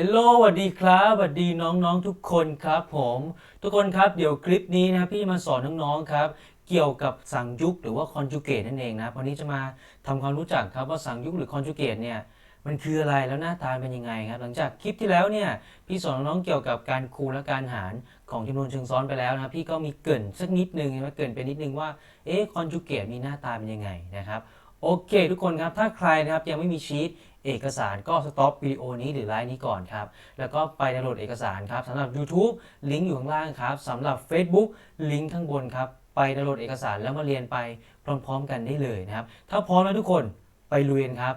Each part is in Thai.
ฮลโลสวัสดีครับสวัสดีน้องๆทุกคนครับผม ทุกคนครับเดี๋ยวคลิปนี้นะพี่มาสอนน้องๆครับ เกี่ยวกับสังยุกหรือว่าคอนจูเกตนั่นเองนะวันนี้จะมาทำความรู้จักครับว่าสังยุกหรือคอนจูเกตเนี่ยมันคืออะไรแล้วหน้าตาเป็นยังไงครับ หลังจากคลิปที่แล้วเนี่ยพี่สอนน้องเกี่ยวกับการคูณและการหารของจำนวนเชิงซ้อนไปแล้วนะพี่ก็มีเกินสักนิดนึงนะเกินไปนิดนึงว่าเอ๊ะคอนจูเกตมีหน้าตาเป็นยังไงนะครับโอเค ทุกคนครับถ้าใครนะครับยังไม่มีชีต เอกสารก็สต็อปวิดีโอนี้หรือไลน์นี้ก่อนครับ แล้วก็ไปดาวน์โหลดเอกสารครับสำหรับ YouTube ลิงก์อยู่ข้างล่างครับสำหรับ Facebook ลิงก์ข้างบนครับ ไปดาวน์โหลดเอกสารแล้วมาเรียนไปพร้อมๆกันได้เลยนะครับ ถ้าพร้อมแล้วทุกคนไปลุยนครับ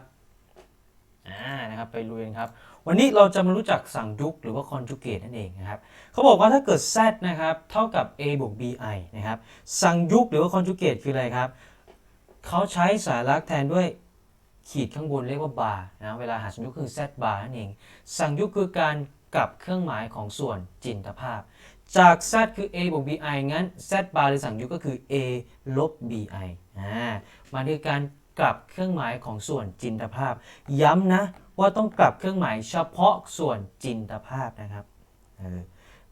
อ่านะครับไปลุยนครับ วันนี้เราจะมารู้จักสั่งยุกหรือว่า conjugate นั่นเองนะครับเขาบอกว่าถ้าเกิด z นะครับเท่ากับ a บวก bi นะครับสั่งยุกหรือว่า conjugate คืออะไรครับเขาใช้สายลักษณ์แทนด้วย ขีดข้างบนเรียกว่าบาร์นะเวลาหาสังยุกคือ z บาร์นั่นเอง สังยุกคือการกลับเครื่องหมายของส่วนจินตภาพ จาก z คือ a บวก bi งั้น z บาร์หรือสังยุกก็คือ a ลบ bi อ่ามันคือการกลับเครื่องหมายของส่วนจินตภาพ ย้ำนะว่าต้องกลับเครื่องหมายเฉพาะส่วนจินตภาพนะครับเออ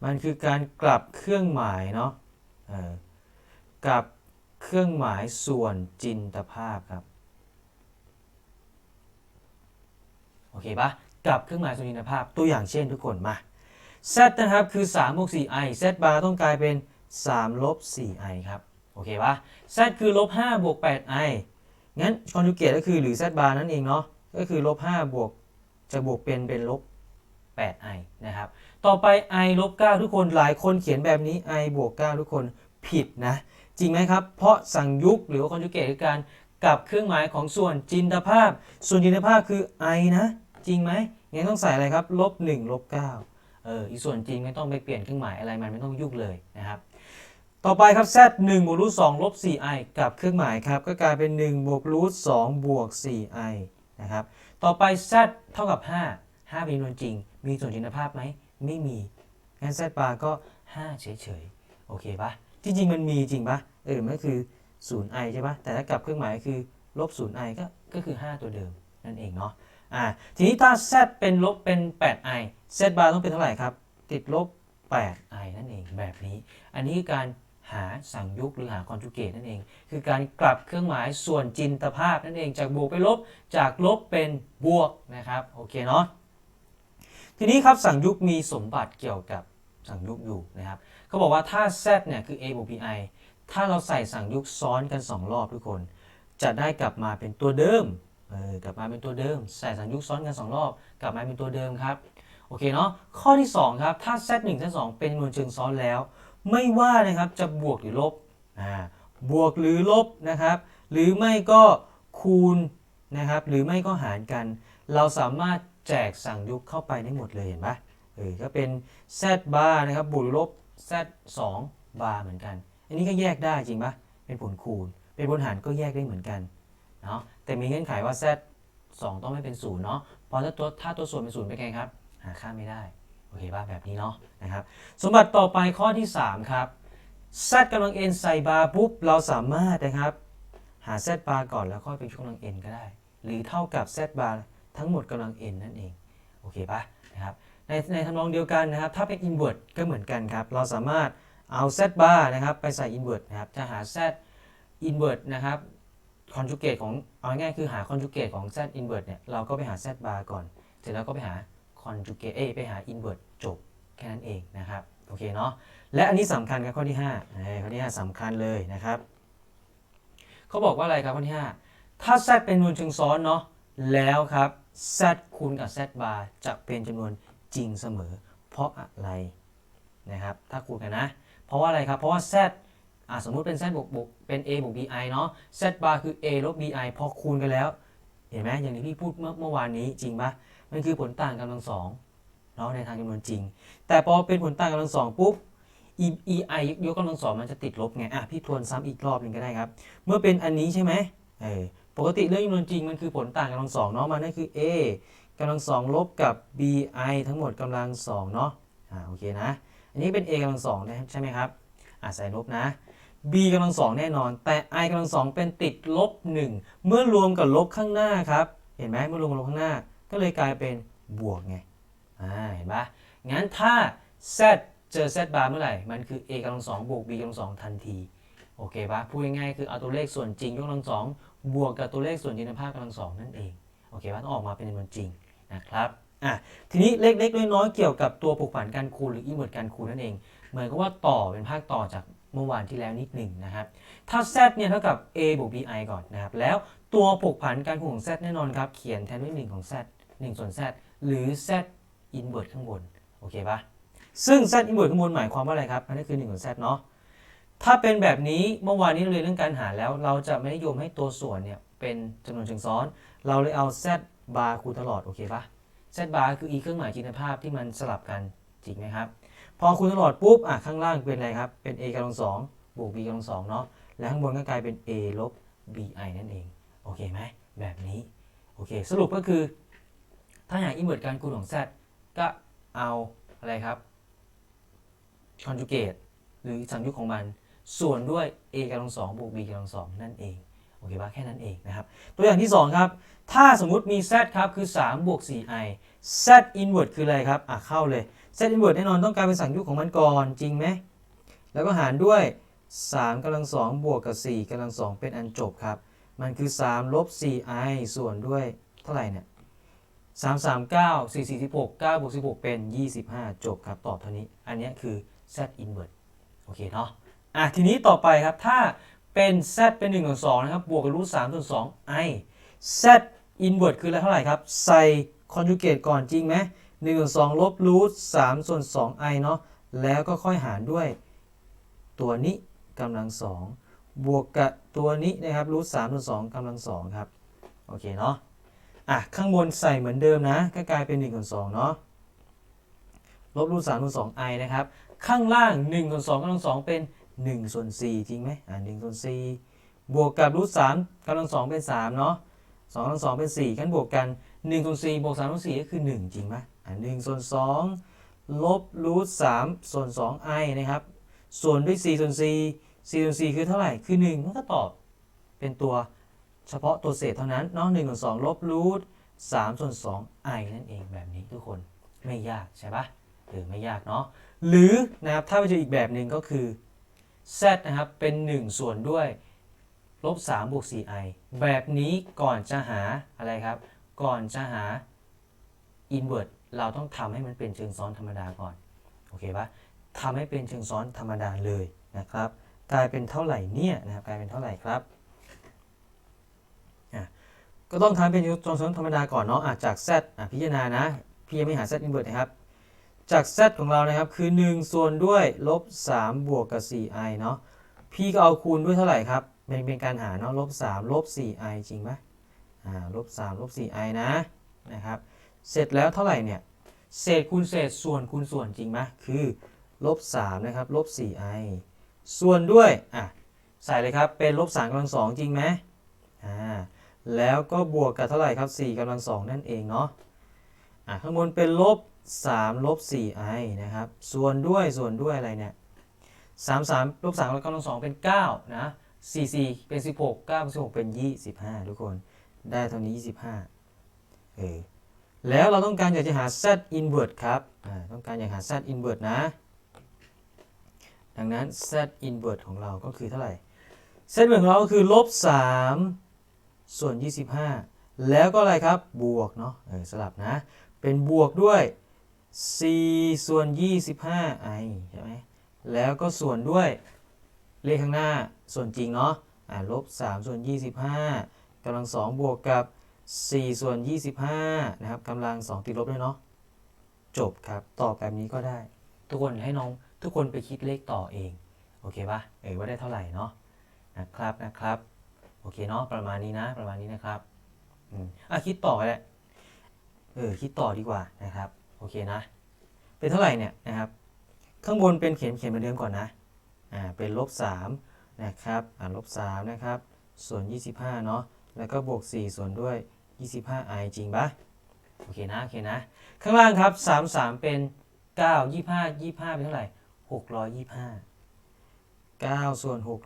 มันคือการกลับเครื่องหมายเนาะเออกลับเครื่องหมายส่วนจินตภาพครับ โอเคปะกับเครื่องหมายสุนินภาพตัวอย่างเช่นทุกคนมา z นะครับคือ3บวก 4i z บาร์ต้องกลายเป็น3ลบ 4i ครับโอเคปะ z คือลบ5บวก 8i งั้นคอนจูเกตก็คือหรือ z บาร์นั่นเองเนาะก็คือลบ5บวกจะบวกเป็นเป็นลบ 8i นะครับต่อไป i ลบ9ทุกคนหลายคนเขียนแบบนี้ i บวก9ทุกคนผิดนะ จริงไหมครับ เพราะสั่งยุกหรือว่าคอนจูเกตคือการ กับเครื่องหมายของส่วนจินตภาพ ส่วนจินตภาพคือ i นะ จริงไหมงั้นต้องใส่อะไรครับลบ1ลบ9เอออีส่วนจริงไม่ต้องไปเปลี่ยนเครื่องหมายอะไรมันไม่ต้องยุ่งเลยนะครับ ต่อไปครับ z 1บวกรูท2ลบ 4i กับเครื่องหมายครับก็กลายเป็น 1 บวกรูท2บวก 4i นะครับต่อไป z เท่ากับ 5 5 เป็นจำนวนจริง มีส่วนจินตภาพไหม ไม่มี งั้น z บาร์ก็ 5 เฉยๆ โอเคปะจริงๆมันมีจริงปะเออมันก็คือ 0i ใช่ปะแต่ถ้ากลับเครื่องหมายคือลบ 0i ก็ก็คือ 5 ตัวเดิมนั่นเองเนาะอ่าทีนี้ถ้า z เป็นลบเป็น 8i z บาร์ต้องเป็นเท่าไหร่ครับ ติดลบ 8i นั่นเองแบบนี้ อันนี้คือการหาสั่งยุกหรือหาคอนจูเกตนั่นเอง คือการกลับเครื่องหมายส่วนจินตภาพนั่นเองจากบวกไปลบจากลบเป็นบวกนะครับโอเคเนาะทีนี้ครับสั่งยุกมีสมบัติเกี่ยวกับสั่งยุกอยู่นะครับเขาบอกว่าถ้า z เนี่ยคือ a บวก bi ถ้าเราใส่สั่งยุกซ้อนกัน 2 รอบทุกคน จะได้กลับมาเป็นตัวเดิมเออกลับมาเป็นตัวเดิม ใส่สัญยุกซ้อนกัน 2 รอบ กลับมาเป็นตัวเดิมครับโอเคเนาะข้อที่ 2 ครับ ถ้า z 1 z 2เป็นจำนวนเชิงซ้อนแล้ว ไม่ว่านะครับจะบวกหรือลบอ่าบวกหรือลบนะครับ หรือไม่ก็คูณนะครับ หรือไม่ก็หารกัน เราสามารถแจกสั่งยุกเข้าไปได้หมดเลยเห็นปะเออก็เป็น z bar นะครับบวกหรือลบ z 2 bar เหมือนกัน อันนี้ก็แยกได้จริงปะเป็นผลคูณ เป็นผลหารก็แยกได้เหมือนกันเนาะแต่มีเงื่อนไขว่า z 2 ต้องไม่เป็น0เนาะเพราะถ้าตัวถ้าตัวส่วนเป็น0เป็นไงครับ หาค่าไม่ได้โอเคป่ะแบบนี้เนาะนะครับสมบัติต่อไปข้อที่ 3 ครับ z กำลัง n ใส่บาร์ปุ๊บเราสามารถนะครับหา z บาร์ก่อนแล้วค่อยไปยกกำลัง n ก็ได้ หรือเท่ากับ z บาร์ทั้งหมดกำลัง n นั่นเองโอเคป่ะนะครับในในทำนองเดียวกันนะครับถ้าเป็น invert ก็เหมือนกันครับเราสามารถ เอา z bar นะครับไปใส่ invert นะครับจะหา z invert นะครับ conjugate ของเอาง่ายคือหา conjugate ของ z invert เนี่ยเราก็ไปหา z bar ก่อน เสร็จแล้วก็ไปหา conjugate เอไปหา invert จบแค่นั้นเองนะครับโอเคเนาะและอันนี้สำคัญครับข้อที่5เอ้ยข้อที่ 5สำคัญเลยนะครับเขาบอกว่าอะไรครับข้อที่ 5 ถ้า z เป็นจำนวนเชิงซ้อนเนาะแล้วครับ z คูณกับ z bar จะเป็นจำนวนจริงเสมอ เพราะอะไรนะครับถ้าคูณกันนะ เพราะว่าอะไรครับ เพราะว่า z อะสมมุติเป็น z บวกบวกเป็น a บวก bi เนาะ z bar คือ a ลบ bi พอคูณกันแล้ว เห็นไหมอย่างที่พี่พูดเมื่อเมื่อวานนี้จริงปะมันคือผลต่างกำลังสองเนาะในทางจำนวนจริง แต่พอเป็นผลต่างกำลังสองปุ๊บ ei ยกกำลังสองมันจะติดลบไงอะพี่ทวนซ้ำอีกรอบหนึ่งก็ได้ครับ เมื่อเป็นอันนี้ใช่ไหมเออปกติเรื่องจำนวนจริงมันคือผลต่างกำลังสองเนาะมันนั่นคือ a กำลังสองลบกับ bi ทั้งหมดกำลังสองเนาะอ่าโอเคนะ อันนี้เป็น a กำลังสองใช่ไหมครับอ่าใส่ลบนะ b กำลังสองแน่นอน แต่ i กำลังสองเป็นติดลบหนึ่งเมื่อรวมกับลบข้างหน้าครับ เห็นไหมเมื่อรวมกับลบข้างหน้า ก็เลยกลายเป็นบวกไงอ่าเห็นปะงั้นถ้า z เจอ z บาร์เมื่อไหร่ มันคือ a กำลังสองบวก b กำลังสองทันที โอเคปะพูดง่ายๆคือเอาตัวเลขส่วนจริงยกกำลังสองบวกกับตัวเลขส่วนจริงในภาพกำลังสองนั่นเอง โอเคปะต้องออกมาเป็นจำนวนจริงนะครับ อะทีนี้เล็กๆน้อยๆเกี่ยวกับตัวผูกผันการคูณหรืออินเวอร์ตการคูณนั่นเอง เหมือนกับว่าต่อเป็นภาคต่อจากเมื่อวานที่แล้วนิดหนึ่งนะครับ ถ้า z เนี่ยเท่ากับ a บวก bi ก่อนนะครับ แล้วตัวผูกผันการคูณของ z แน่นอนครับ เขียนแทนด้วย 1 ของ z 1 ส่วน z หรือ z อินเวอร์ตข้างบน โอเคปะซึ่ง z อินเวอร์ตข้างบนหมายความว่าอะไรครับ อันนี้คือ1ของ z เนาะ ถ้าเป็นแบบนี้เมื่อวานนี้เราเรียนเรื่องการหารแล้ว เราจะไม่นิยมให้ตัวส่วนเนี่ยเป็นจำนวนเชิงซ้อน เราเลยเอา z บาร์คูณตลอด โอเคปะ z บาร์คือ e เครื่องหมายจินตภาพที่มันสลับกันจริงไหมครับ พอคูณตลอดปุ๊บอะข้างล่างเป็นอะไรครับ เป็น a กำลังสองบวก b กำลังสองเนาะและข้างบนก็กลายเป็น a ลบ bi นั่นเอง โอเคไหมแบบนี้ โอเค สรุปก็คือ ถ้าหากอินเวอร์ตการคูณของ z ก็เอาอะไรครับ conjugate หรือสังยุกของมัน ส่วนด้วย a กำลังสองบวก b กำลังสองนั่นเอง โอเคปะแค่นั้นเองนะครับ ตัวอย่างที่ 2 ครับ ถ้าสมมุติมี z ครับคือ 3 บวก 4i z inverse คืออะไรครับ อะเข้าเลย z inverse แน่นอนต้องการเป็นสังยุกของมันก่อนจริงไหม แล้วก็หารด้วย 3กำลัง2บวกกับ 4กำลัง2เป็นอันจบครับ มันคือ 3 ลบ 4i ส่วนด้วยเท่าไหร่เนี่ย3 3 9 4 4 6 9บวก16 เป็น 25 จบครับ ตอบเท่านี้ อันนี้คือ z inverse โอเคเนาะ อะทีนี้ต่อไปครับ ถ้าเป็น z เป็น1ส่วน2นะครับ บวกกับรูท3ส่วน2 i z inverse คืออะไรเท่าไหร่ครับ ใส่ conjugate ก่อนจริงไหม1ส่วน2ลบรูท3ส่วน2 i เนาะแล้วก็ค่อยหารด้วย ตัวนี้กำลัง2บวกกับตัวนี้นะครับรูท3ส่วน2กำลัง2ครับ โอเคเนาะอะข้างบนใส่เหมือนเดิมนะ ก็กลายเป็น1ส่วน2เนาะลบรูท3ส่วน2 i นะครับ ข้างล่าง1ส่วน2กำลัง2เป็น1ส่วน4จริงไหมอ่า1ส่วน4บวกกับรูท3กำลัง2เป็น3เนาะ 2กำลังเป็น4กันบวกกัน1ส่วน4บวก3ส่วน4ก็คือ1จริงไหมอ่า1ส่วน2ลบรูท3ส่วน 2i นะครับส่วนด้วย4ส่วน4 4ส่วน4คือเท่าไหร่คือ1มันก็ตอบเป็นตัวเฉพาะตัวเศษเท่านั้นเนาะ1ส่วน2ลบรูท3ส่วน 2i นั่นเองแบบนี้ทุกคนไม่ยากใช่ปะเออไม่ยากเนาะหรือนะครับถ้าไปเจออีกแบบหนึ่งก็คือ z นะครับเป็น 1 ส่วนด้วย ลบ3บวก 4i แบบนี้ก่อนจะหาอะไรครับ ก่อนจะหา inverse เราต้องทำให้มันเป็นเชิงซ้อนธรรมดาก่อน โอเคปะทำให้เป็นเชิงซ้อนธรรมดาเลยนะครับ กลายเป็นเท่าไหร่เนี่ยนะครับ กลายเป็นเท่าไหร่ครับอะก็ต้องทำเป็นเชิงซ้อนธรรมดาก่อนเนาะอะจาก z อะพิจารณานะ พี่ยังไม่หา z inverse นะครับ จาก z ของเรานะครับ คือ 1 ส่วนด้วยลบ3บวกกับ 4i เนาะ พี่ก็เอาคูณด้วยเท่าไหร่ครับ เป็นเป็นการหารเนาะลบ3ลบ 4i จริงไหมอ่าลบ3ลบ 4i นะนะครับ เสร็จแล้วเท่าไหร่เนี่ยเศษคูณเศษส่วนคูณส่วนจริงไหมคือลบ3นะครับลบ 4i ส่วนด้วยอะใส่เลยครับเป็นลบ3กำลัง2จริงไหมอ่าแล้วก็บวกกับเท่าไหร่ครับ4กำลัง2นั่นเองเนาะอะข้างบนเป็นลบ3ลบ 4i นะครับส่วนด้วยส่วนด้วยอะไรเนี่ย3 3ลบ3ลบกำลัง2เป็น9นะ 4 4 เป็น 16 9เป็น16 เป็น 25 ทุกคน ได้เท่านี้ 25 เออ แล้วเราต้องการอยากจะหา z inverse ครับ อ่า ต้องการอยากหา z inverse นะ ดังนั้น z inverse ของเราก็คือเท่าไหร่ z inverse ของเราก็คือลบ 3 ส่วน 25 แล้วก็อะไรครับ บวกเนาะ เออ สลับนะ เป็นบวกด้วย 4 ส่วน 25i ใช่ไหม แล้วก็ส่วนด้วย เลขข้างหน้าส่วนจริงเนาะอ่าลบ3ส่วน 25กำลัง 2 บวกกับ 4 ส่วน 25 นะครับกำลัง 2 ติดลบด้วยเนาะจบครับ ตอบแบบนี้ก็ได้ ทุกคนให้น้องทุกคนไปคิดเลขต่อเอง โอเคปะเออว่าได้เท่าไหร่เนาะนะครับนะครับ โอเคเนาะประมาณนี้นะ ประมาณนี้นะครับอืมอะคิดต่อไปแหละเออคิดต่อดีกว่านะครับ โอเคนะ เป็นเท่าไหร่เนี่ยนะครับ ข้างบนเป็นเขียนเขียนเหมือนเดิมก่อนนะ อ่าเป็นลบ3นะครับอ่าลบ3นะครับส่วน 25 เนาะแล้วก็บวก 4 ส่วนด้วย 25i จริงปะโอเคนะโอเคนะ ข้างล่างครับ 3 3 เป็น 9 25 25 เป็นเท่าไหร่ 625 9 ส่วน 625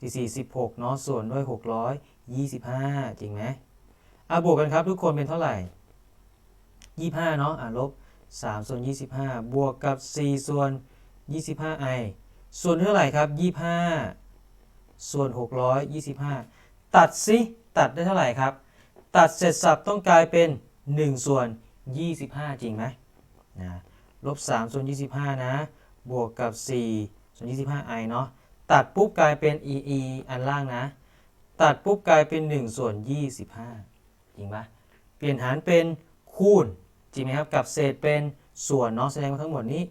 4 16เนาะส่วนด้วย 625 จริงไหมอะบวกกันครับทุกคนเป็นเท่าไหร่ 25 เนาะอะลบ 3 ส่วน 25 บวกกับ 4 ส่วน 25i ส่วนเท่าไหร่ครับ 25 ส่วน 625 ตัดสิตัดได้เท่าไหร่ครับ ตัดเสร็จสับต้องกลายเป็น 1 ส่วน 25 จริงไหมนะลบ3ส่วน 25 นะ บวกกับ 4 ส่วน 25i เนาะตัดปุ๊บกลายเป็น e e อันล่างนะ ตัดปุ๊บกลายเป็น 1 ส่วน 25 จริงปะเปลี่ยนหารเป็นคูณ จริงไหมครับ กับเศษเป็นส่วนเนาะแสดงว่าทั้งหมดนี้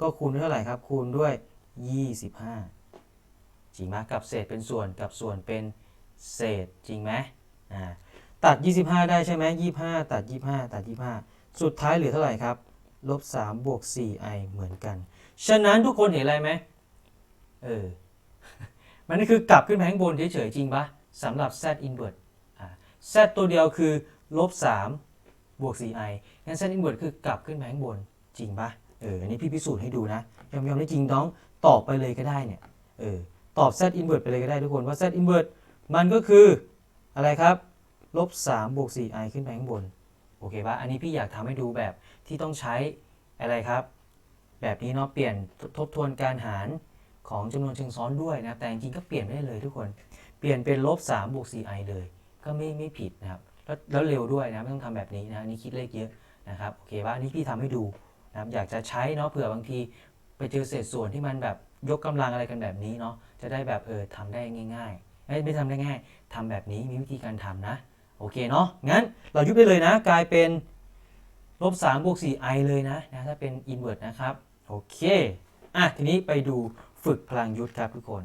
ก็คูณด้วยเท่าไหร่ครับ คูณด้วย 25 จริงไหมกับเศษเป็นส่วนกับส่วนเป็นเศษจริงไหมอ่าตัด 25 ได้ใช่ไหม25 ตัด 25 ตัด 25 สุดท้ายเหลือเท่าไหร่ครับลบ3บวก 4i เหมือนกัน ฉะนั้นทุกคนเห็นอะไรไหมเออ มันก็คือกลับขึ้นไปข้างบนเฉยๆจริงปะสำหรับ z inverse อ่า z ตัวเดียวคือลบ3บวก 4i งั้น z inverse คือกลับขึ้นไปข้างบนจริงปะ เอออันนี้พี่พิสูจน์ให้ดูนะยอมยอมได้จริงน้องตอบไปเลยก็ได้เนี่ยเออตอบ z inverse ไปเลยก็ได้ทุกคนว่า z inverse มันก็คืออะไรครับลบ3บวก 4i ขึ้นไปข้างบนโอเคปะอันนี้พี่อยากทำให้ดูแบบที่ต้องใช้อะไรครับ แบบนี้เนาะเปลี่ยนทบทวนการหารของจำนวนเชิงซ้อนด้วยนะแต่จริงๆก็เปลี่ยนไม่ได้เลยทุกคนเปลี่ยนเป็นลบ3บวก 4i เลย ก็ไม่ไม่ผิดนะครับแล้วแล้วเร็วด้วยนะไม่ต้องทำแบบนี้นะนี่คิดเลขเยอะนะครับโอเคปะนนี้พี่ทำให้ดู นะครับอยากจะใช้เนาะเผื่อบางทีไปเจอเศษส่วนที่มันแบบยกกำลังอะไรกันแบบนี้เนาะจะได้แบบเออทำได้ง่ายๆไม่ไม่ทำได้ง่ายทำแบบนี้มีวิธีการทำนะ โอเคเนาะงั้นเรายุบได้เลยนะ กลายเป็นลบ3บวก 4i เลยนะนะถ้าเป็น inverse นะครับ โอเคอะทีนี้ไปดูฝึกพลังยุทธครับทุกคน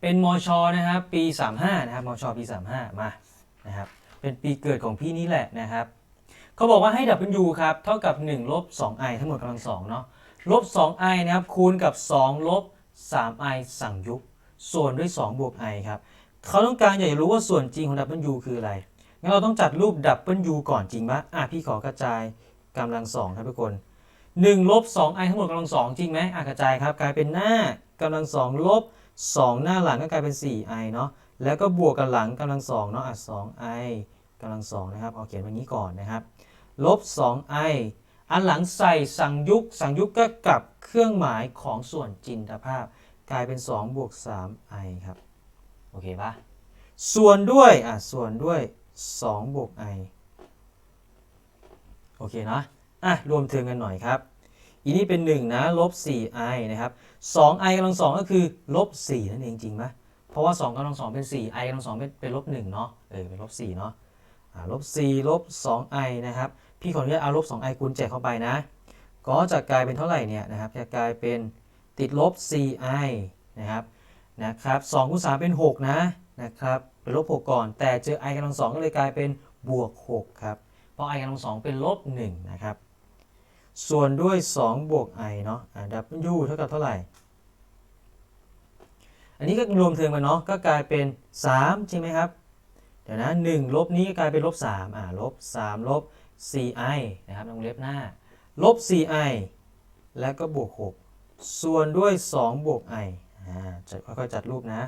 เป็นมชนะครับปี 35 นะครับมชปี 35 มานะครับเป็นปีเกิดของพี่นี่แหละนะครับ เขาบอกว่าให้ W ครับเท่ากับ 1 ลบ 2i ทั้งหมดกำลัง2เนาะลบ 2i นะครับคูณกับ 2 ลบ 3i สั่งยุบส่วนด้วย 2 บวก i ครับเขาต้องการอยากจะรู้ว่าส่วนจริงของ W คืออะไร งั้นเราต้องจัดรูป W ก่อนจริงปะอะพี่ขอกระจายกำลังสองครับทุกคน1ลบ 2i ทั้งหมดกำลังสองจริงไหมอะกระจายครับกลายเป็นหน้ากำลังสองลบ 2 หน้าหลังก็กลายเป็น 4i เนาะแล้วก็บวกกับหลังกำลังสองเนาะอะ 2i กำลังสองนะครับเอาเขียนแบบนี้ก่อนนะครับลบ 2i อันหลังใส่สังยุกสังยุกก็กลับเครื่องหมายของส่วนจินตภาพ กลายเป็น2บวก 3i ครับ โอเคปะส่วนด้วยอะส่วนด้วย2บวก i โอเคนะอะรวมเทิงกันหน่อยครับอีนี่เป็น 1 นะลบ 4i นะครับ 2i กำลัง2ก็คือลบ4นั่นเองจริงไหมเพราะว่า 2กำลัง2เป็น 4i กำลัง2เป็นเป็นลบ1เนาะเออเป็นลบ4เนาะ ลบ4ลบ 2i นะครับ พี่ขออนุญาตเอาลบ 2i คูณแจกเข้าไปนะ ก็จะกลายเป็นเท่าไหร่เนี่ยนะครับ จะกลายเป็นติดลบ 4i นะครับนะครับ2คูณ3เป็น 6 นะนะครับเป็นลบ 6 ก่อน แต่เจอ i กำลัง2ก็เลยกลายเป็นบวก 6 ครับ เพราะ i กำลัง2เป็นลบ 1 นะครับ ส่วนด้วย 2 บวก i เนาะ w เท่ากับเท่าไหร่ อันนี้ก็รวมเทิงมาเนาะ ก็กลายเป็น3ใช่ไหมครับ เดี๋ยวนะ1ลบนี้ก็กลายเป็นลบ3อ่าลบ3ลบ 4i นะครับตรงเล็บหน้า ลบ 4i แล้วก็บวก 6 ส่วนด้วย 2 บวก i อ่าจะค่อยๆจัดรูปนะ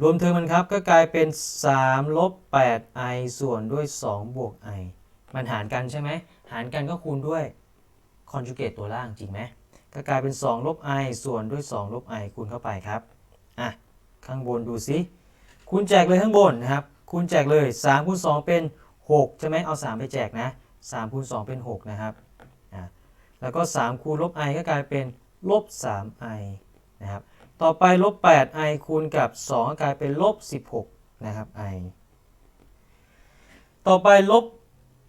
รวมเทอมมันครับก็กลายเป็น 3 ลบ 8i ส่วนด้วย 2 บวก i มันหารกันใช่ไหม หารกันก็คูณด้วย conjugate ตัวล่างจริงไหม ก็กลายเป็น 2 ลบ i ส่วนด้วย 2 ลบ i คูณเข้าไปครับ อะ ข้างบนดูซิ คูณแจกเลยข้างบนนะครับ คูณแจกเลย3คูณ2เป็น 6 ใช่ไหมเอา 3 ไปแจกนะ3คูณ2เป็น 6 นะครับอะแล้วก็ 3 คูณลบ i ก็กลายเป็นลบ 3i นะครับต่อไปลบ 8i คูณกับ 2 ก็กลายเป็นลบ 16 นะครับ i ต่อไปลบ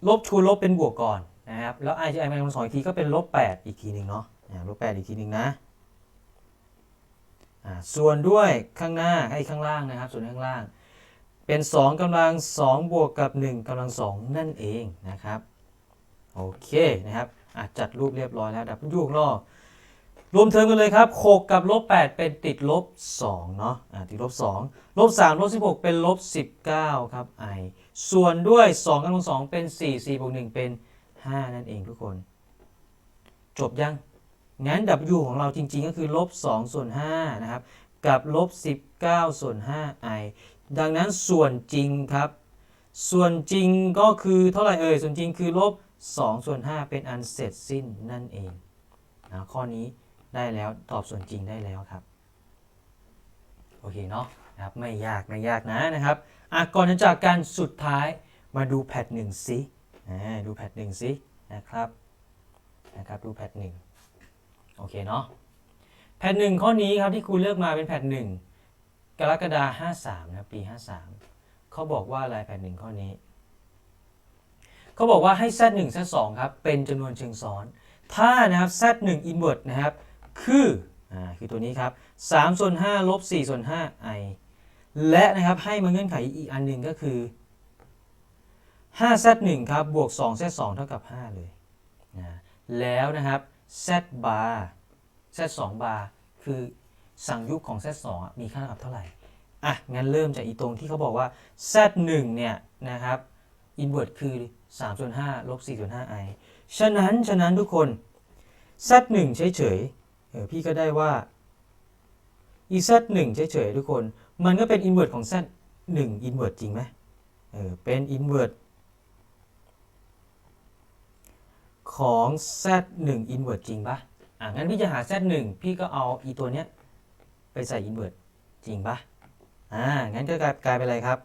ลบคูณลบเป็นบวกก่อนนะครับแล้ว i จะ i มาลงสองอีกทีก็เป็นลบ 8 อีกทีหนึ่งเนาะลบ 8 อีกทีหนึ่งนะส่วนด้วยข้างหน้าให้ข้างล่างนะครับ ส่วนข้างล่าง เป็น 2กำลัง 2 บวกกับ 1กำลัง 2 นั่นเองนะครับ โอเคนะครับอะจัดรูปเรียบร้อยแล้วดับยูข้างนอรวมเทอมกันเลยครับ6กับลบ8เป็นติดลบ2เนาะติดลบ2ลบ3ลบ16 เป็นลบ19 ครับ i ส่วนด้วย 2กำลัง2เป็น 4 4บวก1เป็น 5 นั่นเองทุกคน จบยัง งั้น w ของเราจริงๆ ก็คือลบ2ส่วน5นะครับ กับลบ19ส่วน 5i ดังนั้นส่วนจริงครับ ส่วนจริงก็คือเท่าไหร่เอ่ย ส่วนจริงคือลบ2ส่วน5เป็นอันเสร็จสิ้นนั่นเองนะข้อนี้ได้แล้วตอบส่วนจริงได้แล้วครับ โอเคเนาะนะครับไม่ยากไม่ยากนะนะครับอะก่อนจะจากการสุดท้ายมาดูแพทหนึ่งสิดูแพทหนึ่งสินะครับนะครับดูแพทหนึ่งโอเคเนาะแพทหนึ่งข้อนี้ครับที่ครูเลือกมาเป็นแพทหนึ่ง กรกฎาคม53นะครับปี53เขาบอกว่าอะไรแพทหนึ่งข้อนี้ เขาบอกว่าให้ z 1 z 2ครับ เป็นจำนวนเชิงซ้อน ถ้านะครับ z 1 inverse นะครับ คืออ่าคือตัวนี้ครับ3ส่วน5ลบ4ส่วน5 i และนะครับให้มาเงื่อนไขอีกอันหนึ่งก็คือ5 z 1ครับบวก2 z 2เท่ากับ 5 เลยนะแล้วนะครับ z bar z 2 bar คือ สั่งยุคของ z 2อะมีค่าเท่ากับเท่าไหร่ อะ งั้นเริ่มจากอีตรงที่เขาบอกว่า z 1เนี่ยนะครับ inverse คือ3ส่วน5ลบ4ส่วน5 i ฉะนั้น ฉะนั้นทุกคน z 1เฉยๆเออพี่ก็ได้ว่า e z 1เฉยๆทุกคน มันก็เป็น inverse ของ z 1 inverse จริงไหมเออเป็น inverse ของ z 1 inverse จริงปะอะงั้นพี่จะหา z 1พี่ก็เอาอีตัวเนี้ย ไปใส่ inverse จริงปะอ่า งั้นก็กลายกลายเป็นอะไรครับ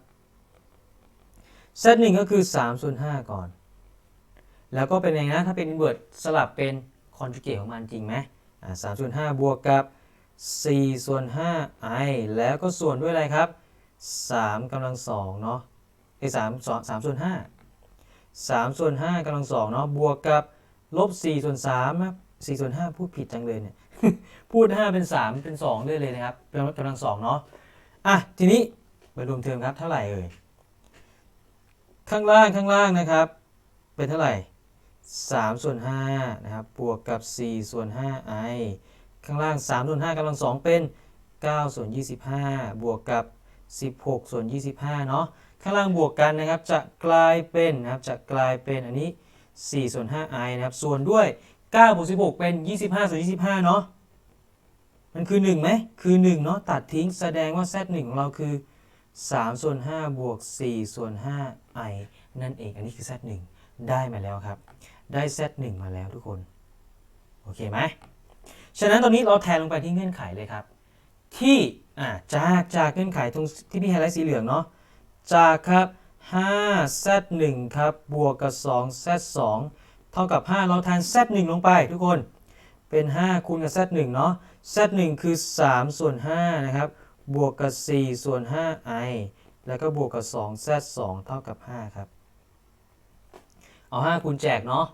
z 1ก็คือ3ส่วน5ก่อน แล้วก็เป็นไงนะ ถ้าเป็น inverse สลับเป็น conjugate ของมันจริงไหมอ่า3ส่วน5บวกกับ4ส่วน5 i แล้วก็ส่วนด้วยอะไรครับ3กำลัง2เนาะไอ้3 3ส่วน5 3ส่วน5กำลัง2เนาะบวกกับลบ4ส่วน3ครับ4ส่วน5พูดผิดจังเลยเนี่ย พูด 5 เป็น 3 เป็น 2 ด้วยเลยนะครับ เป็นกำลัง2เนาะอะทีนี้มารวมเทอมครับเท่าไหร่เอ่ยข้างล่างข้างล่างนะครับ เป็นเท่าไหร่3ส่วน5นะครับบวกกับ 4 ส่วน5 i ข้างล่าง 3 ส่วน5กำลัง2เป็น 9 ส่วน 25 บวกกับ 16 ส่วน 25 เนาะข้างล่างบวกกันนะครับจะกลายเป็นนะครับจะกลายเป็นอันนี้ 4 ส่วน 5i นะครับส่วนด้วย9บวก16 เป็น 25 ส่วน 25 เนาะ มันคือ1ไหมคือ1เนาะตัดทิ้งแสดงว่า z 1 ของเราคือ 3 ส่วน5บวก4ส่วน5 i นั่นเองอันนี้คือ z 1 ได้มาแล้วครับ ได้ z 1 มาแล้วทุกคน โอเคไหมฉะนั้นตอนนี้เราแทนลงไปที่เงื่อนไขเลยครับ ที่อ่าจากจากเงื่อนไขตรงที่พี่ไฮไลท์สีเหลืองเนาะจากครับ 5 z 1 ครับบวกกับ 2 z 2 เท่ากับ 5 เราแทน z 1 ลงไปทุกคนเป็น 5 คูณกับ z 1 เนาะ z 1คือ 3 ส่วน 5 นะครับ บวกกับ 4 ส่วน 5 i แล้วก็บวกกับ 2 z 2เท่ากับ 5 ครับ เอา 5 คูณแจกเนาะ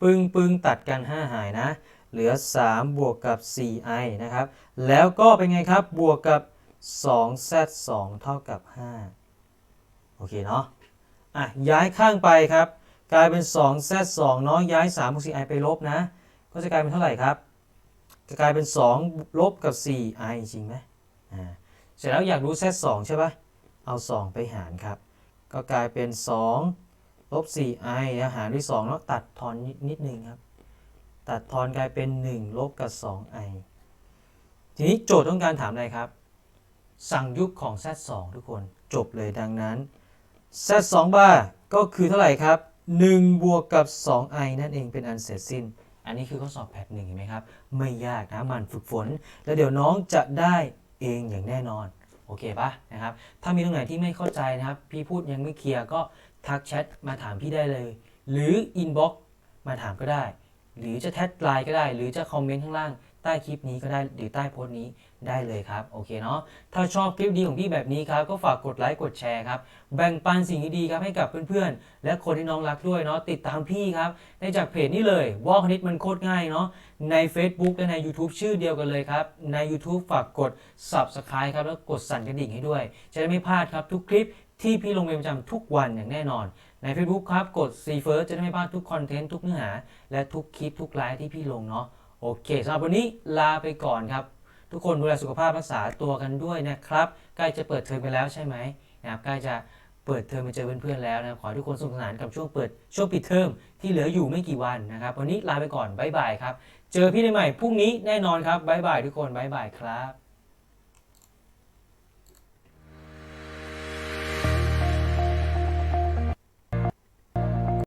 ปึ้งปึ้งตัดกัน 5 หายนะ เหลือ 3 บวกกับ 4i นะครับ แล้วก็เป็นไงครับ บวกกับ 2 z 2เท่ากับ 5 โอเคเนาะ อะ ย้ายข้างไปครับ กลายเป็น 2 z 2เนาะ ย้าย3บวก 4i ไปลบนะ ก็จะกลายเป็นเท่าไหร่ครับ จะกลายเป็น 2 ลบกับ 4i จริงไหมอ่าเสร็จแล้วอยากรู้ z 2ใช่ปะเอา 2 ไปหารครับ ก็กลายเป็น 2 ลบ 4i นะหารด้วย 2 แล้วตัดทอนนิดนิดนึงครับ ตัดทอนกลายเป็น 1 ลบกับ 2i ทีนี้โจทย์ต้องการถามอะไรครับ สั่งยุคของ z 2ทุกคนจบเลยดังนั้น z 2บาร์ก็คือเท่าไหร่ครับ 1 บวกกับ 2i นั่นเองเป็นอันเสร็จสิ้น อันนี้คือข้อสอบแพทหนึ่งเห็นไหมครับ ไม่ยากนะมันฝึกฝน แล้วเดี๋ยวน้องจะได้เองอย่างแน่นอน โอเคปะนะครับ ถ้ามีตรงไหนที่ไม่เข้าใจนะครับ พี่พูดยังไม่เคลียร์ก็ทักแชทมาถามพี่ได้เลย หรืออินบ็อกซ์มาถามก็ได้ หรือจะแท็กไลน์ก็ได้ หรือจะคอมเมนต์ข้างล่าง ใต้คลิปนี้ก็ได้หรือใต้โพสต์นี้ได้เลยครับโอเคเนาะถ้าชอบคลิปดีของพี่แบบนี้ครับก็ฝากกดไลค์กดแชร์ครับแบ่งปันสิ่งดีๆครับให้กับเพื่อนๆ และคนที่น้องรักด้วยเนาะติดตามพี่ครับในจากเพจนี้เลยวอลคณิตมันโคตรง่ายเนาะใน Facebook และใน YouTube ชื่อเดียวกันเลยครับใน YouTube ฝากกด Subscribe ครับแล้วกดสั่นกระดิ่งให้ด้วย จะได้ไม่พลาดครับทุกคลิปที่พี่ลงเป็นประจำทุกวันอย่างแน่นอน ใน Facebook ครับกด See First จะได้ไม่พลาดทุกคอนเทนต์ทุกเนื้อหา และทุกคลิปทุกไลฟ์ที่พี่ลงเนาะ โอเคสำหรับวันนี้ลาไปก่อนครับ ทุกคนดูแลสุขภาพรักษาตัวกันด้วยนะครับ ใกล้จะเปิดเทอมกันแล้วใช่ไหมนะครับใกล้จะเปิดเทอมไปเจอเพื่อนๆแล้วนะครับขอทุกคนสนุกสนานกับช่วงเปิดช่วงปิดเทอมที่เหลืออยู่ไม่กี่วันนะครับ วันนี้ลาไปก่อนบ๊ายบายครับ เจอพี่ได้ใหม่พรุ่งนี้แน่นอนครับบ๊ายบายทุกคนบ๊ายบายครับ